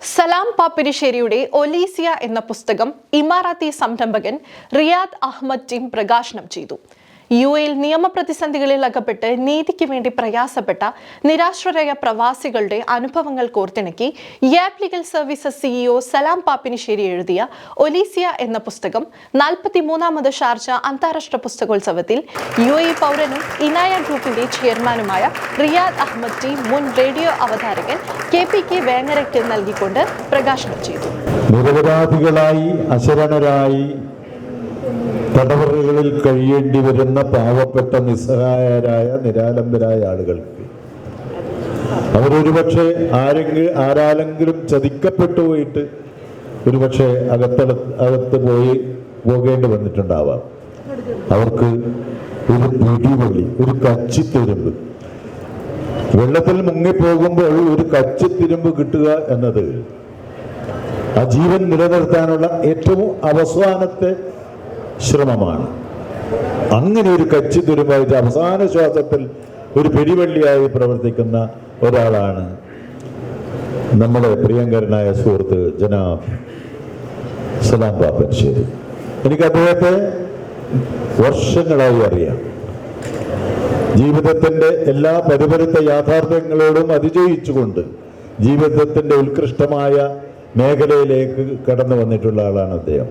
സലാം പാപ്പിരിശ്ശേരിയുടെ ഒലീസിയ എന്ന പുസ്തകം ഇമാറാത്തി സംരംഭകൻ റിയാദ് അഹമ്മദ് ടീം പ്രകാശനം ചെയ്തു. യു എയിൽ നിയമപ്രതിസന്ധികളിൽ അകപ്പെട്ട് നീതിക്ക് വേണ്ടി പ്രയാസപ്പെട്ട നിരാശ്രയ പ്രവാസികളുടെ അനുഭവങ്ങൾ കോർത്തിണക്കി Yap legal services CEO Salam Pappinisseri എഴുതിയ ഒലീസിയ എന്ന പുസ്തകം നാൽപ്പത്തി മൂന്നാമത് ഷാർജ അന്താരാഷ്ട്ര പുസ്തകോത്സവത്തിൽ യു എ പൗരനും ഇനായ ഗ്രൂപ്പിന്റെ ചെയർമാനുമായ റിയാദ് അഹമ്മദ് ടി മുൻ റേഡിയോ അവതാരകൻ കെ പി കെ വേങ്ങരയ്ക്ക് നൽകിക്കൊണ്ട് പ്രകാശനം ചെയ്തു. നിരപരാധികളായി അശരണരായി തടവറകളിൽ കഴിയേണ്ടി വരുന്ന പാവപ്പെട്ട നിസ്സഹായരായ നിരാലംബരായ ആളുകൾക്ക് അവരൊരുപക്ഷെ ആരെങ്കിലും ആരാലെങ്കിലും ചതിക്കപ്പെട്ടു പോയിട്ട് ഒരുപക്ഷെ അകത്തട അകത്ത് പോയി പോകേണ്ടി വന്നിട്ടുണ്ടാവാം. അവർക്ക് ഒരു പിടിവള്ളി ഒരു കച്ചിത്തിരുമ്പ്. വെള്ളത്തിൽ മുങ്ങിപ്പോകുമ്പോൾ ഒരു കച്ചിത്തിരുമ്പ് കിട്ടുക എന്നത് ആ ജീവൻ നിലനിർത്താനുള്ള ഏറ്റവും അവസാനത്തെ ശ്രമമാണ്. അങ്ങനെ ഒരു കച്ചി തുരുമ്പായിട്ട് അവസാന ശ്വാസത്തിൽ ഒരു പിടിവള്ളിയായി പ്രവർത്തിക്കുന്ന ഒരാളാണ് നമ്മുടെ പ്രിയങ്കരനായ സുഹൃത്ത് ജനാബ് സലാം പാപ്പൻശ്ശേരി എനിക്ക് അദ്ദേഹത്തെ വർഷങ്ങളായി അറിയാം. ജീവിതത്തിന്റെ എല്ലാ പരിപരുത്ത യാഥാർത്ഥ്യങ്ങളോടും അതിജയിച്ചുകൊണ്ട് ജീവിതത്തിന്റെ ഉത്കൃഷ്ടമായ മേഖലയിലേക്ക് കടന്നു വന്നിട്ടുള്ള ആളാണ് അദ്ദേഹം.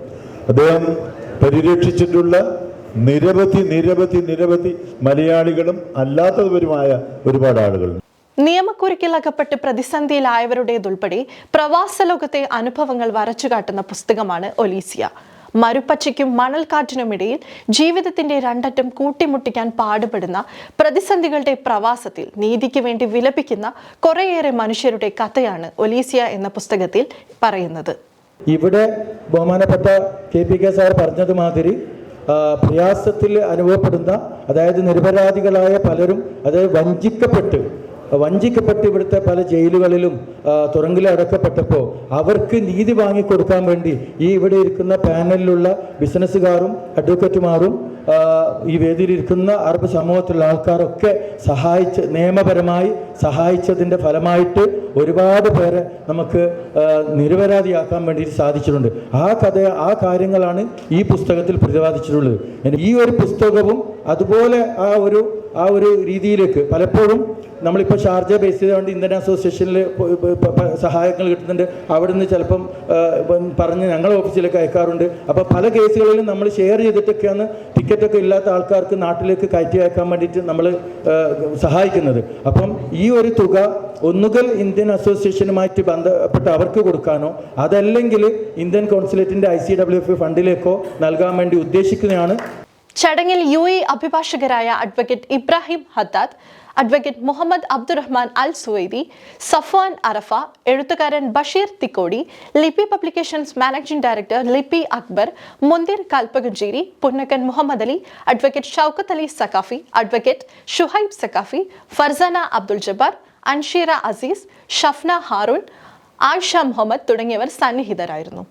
അദ്ദേഹം പരിരക്ഷിച്ചിട്ടുള്ള നിരവധി നിരവധി നിരവധി മലയാളികളും അല്ലാത്തവരുമായ ഒരുപാട് ആളുകൾ. നിയമക്കുരുക്കിൽ അകപ്പെട്ട് പ്രതിസന്ധിയിലായവരുടേതുൾപ്പെടെ പ്രവാസ ലോകത്തെ അനുഭവങ്ങൾ വരച്ചുകാട്ടുന്ന പുസ്തകമാണ് ഒലീസിയ. മരുപ്പച്ചയ്ക്കും മണൽക്കാറ്റിനുമിടയിൽ ജീവിതത്തിന്റെ രണ്ടറ്റം കൂട്ടിമുട്ടിക്കാൻ പാടുപെടുന്ന പ്രതിസന്ധികളുടെ പ്രവാസത്തിൽ നീതിക്ക് വേണ്ടി വിലപിക്കുന്ന കുറേയേറെ മനുഷ്യരുടെ കഥയാണ് ഒലീസിയ എന്ന പുസ്തകത്തിൽ പറയുന്നത്. ഇവിടെ ബഹുമാനപ്പെട്ട കെ പി കെ സാർ പറഞ്ഞതുമാതിരി പ്രയാസത്തിൽ അനുഭവപ്പെടുന്ന അതായത് നിരപരാധികളായ പലരും അതായത് വഞ്ചിക്കപ്പെട്ട് വഞ്ചിക്കപ്പെട്ട് ഇവിടുത്തെ പല ജയിലുകളിലും തുറങ്കിലടക്കപ്പെട്ടപ്പോൾ അവർക്ക് നീതി വാങ്ങിക്കൊടുക്കാൻ വേണ്ടി ഈ ഇവിടെ ഇരിക്കുന്ന പാനലിലുള്ള ബിസിനസ്സുകാരും അഡ്വക്കേറ്റുമാരും ഈ വേദിയിൽ ഇരിക്കുന്ന അറബ് സമൂഹത്തിലുള്ള ആൾക്കാരൊക്കെ സഹായിച്ച് നിയമപരമായി സഹായിച്ചതിന്റെ ഫലമായിട്ട് ഒരുപാട് പേരെ നമുക്ക് നിരപരാധിയാക്കാൻ വേണ്ടിയിട്ട് സാധിച്ചിട്ടുണ്ട്. ആ കഥ ആ കാര്യങ്ങളാണ് ഈ പുസ്തകത്തിൽ പ്രതിപാദിച്ചിട്ടുള്ളത്. ഈ ഒരു പുസ്തകവും അതുപോലെ ആ ഒരു ആ ഒരു രീതിയിലേക്ക് പലപ്പോഴും നമ്മളിപ്പോൾ ഷാർജ ബേസ് ചെയ്തുകൊണ്ട് ഇന്ത്യൻ അസോസിയേഷനിൽ സഹായങ്ങൾ കിട്ടുന്നുണ്ട്. അവിടെ നിന്ന് ചിലപ്പം പറഞ്ഞ് ഞങ്ങളുടെ ഓഫീസിലേക്ക് അയക്കാറുണ്ട്. അപ്പോൾ പല കേസുകളിലും നമ്മൾ ഷെയർ ചെയ്തിട്ടൊക്കെയാണ് ടിക്കറ്റൊക്കെ ഇല്ലാത്ത ആൾക്കാർക്ക് നാട്ടിലേക്ക് കയറ്റി അയക്കാൻ വേണ്ടിയിട്ട് നമ്മൾ സഹായിക്കുന്നത്. അപ്പം ഈ ഒരു തുക ഒന്നുകിൽ ഇന്ത്യൻ അസോസിയേഷനുമായിട്ട് ബന്ധപ്പെട്ട് അവർക്ക് കൊടുക്കാനോ അതല്ലെങ്കിൽ ഇന്ത്യൻ കോൺസുലേറ്റിന്റെ ഐ സി ഡബ്ല്യു എഫ് ഫണ്ടിലേക്കോ നൽകാൻ വേണ്ടി ഉദ്ദേശിക്കുന്നതാണ് ചടങ്ങിൽ U A അഭിഭാഷകരായ advocate Ibrahim Haddad advocate Muhammad Abdurrahman Al Suwaidi Safan Arafa എഴുത്തുകാരൻ Basheer Thikkodi Lipi publications managing director Lipi Akbar Munthir Kalpakanchery Punnakkan Muhammad Ali advocate Shoukath Ali Sakafi advocate Shuhaib Sakafi Farsana Abdul Jabbar Ansheera Aziz Shafna Haroon Ayisha Muhammad തുടങ്ങിയവർ സന്നിഹിതരായിരുന്നു.